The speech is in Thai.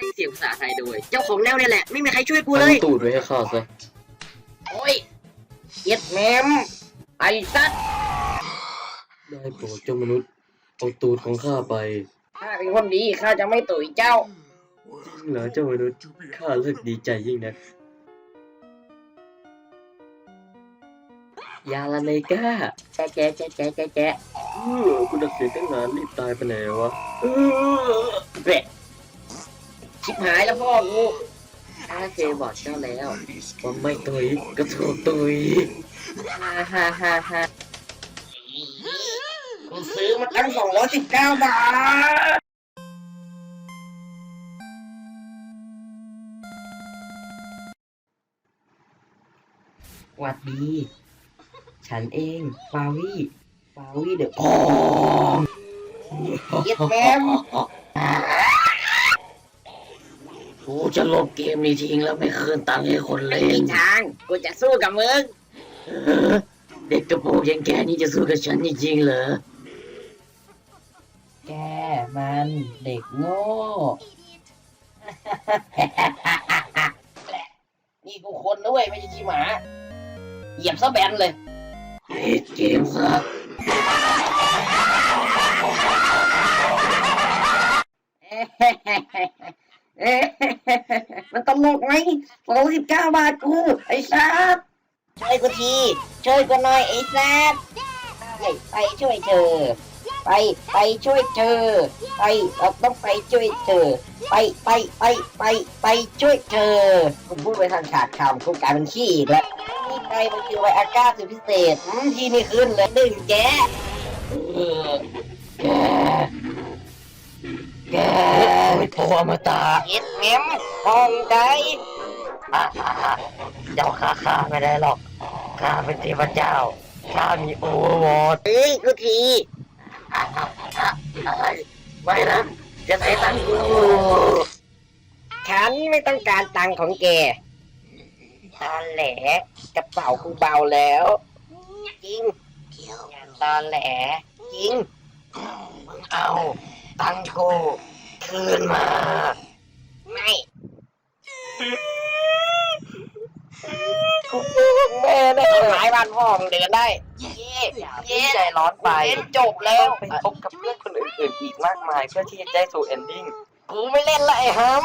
ให้เสียงภาษาไทยโดย เจ้าของแนวเนี่ยแหละ ไม่มีใครช่วยกูเลยทำตูดไว้ให้ข้าซะโอ้ยเย็ดแมมไอ้สัตว์ได้โปรดเจ้ามนุษย์เอาตูดของข้าไปข้าเป็นคนดีข้าจะไม่ตุ๋ยเจ้า จริงเหรอเจ้ามนุษย์ข้าเลิกดีใจยิ่งนะยาลาเนก้าแจ๊ะแจ๊ะแจ๊ะแจ๊ะแจ๊ะแจ๊ะเออกูดักเสียงตั้งนานรีบตายไปไหนวะเออ เบะ ชิบหายแล้วพ่อกูข้าเคยบอกเจ้าแล้วว่าไม่ตุยก็ถูกตุยฮ่าฮ่าฮ่าฮ่ากูซื้อมาตั้งสองร้อยสิบเก้าบาทหวัดดี ฉันเองฟาวี่ฟาวี่เดอะอ๋อเย็ดแมม กูจะลบเกมนี้ทิ้งแล้วไม่คืนตังค์ให้คนไม่เล่มีนทาง กูจะสู้กับมึงเด็กกระโปรงยังแกนี่จะสู้กับฉันจริงๆเหรอ แกมันเด็กโง่นี่กูคนนะเว้ยไม่ใช่ขี้หมา เหยียบซะแบนเลย ปิดเกมซะมันตลก ไหมสองสิบเก้าบาทกูไอ้ซับช่วยกูทีช่วยกูหน่อยไอ้ซับไปไปช่วยเธอ ไปไปช่วยเธอ ไปเราต้องไปช่วยเธอ ไปไปไปไปไปช่วยเธอกูพูดไปทางขาดคำกูกลายเป็นขี้อีกแล้วนี่ไปมันคือไวอาก้าสุดพิเศษที่นี่ขึ้นเลยดึงแก ไม่โทรมาตาเอ็ดแมมห้องใดเจ้าข้าข้าไม่ได้หรอกข้าเป็นเทพเจ้าข้ามีโอเวอร์วอร์ดเอ้ยกูทีอะไรไม่นะจะใช้ตังค์กูฉันไม่ต้องการตังค์ของแกตอนแหลกระเป๋ากูเบาแล้ว จริงตอนแหลจริง เอา ตังค์กู คืนมา ไม่แม่ได้ต้นไม้บ้านพ่อมึงเดินได้ เย่เย่ใจร้อนไปเล่นจบแล้ว ไปพบกับเพื่อนคนอื่นๆอีกมากมายเพื่อที่จะได้สู่เอนดิ้ง กูไม่เล่นละไอ้ฮัม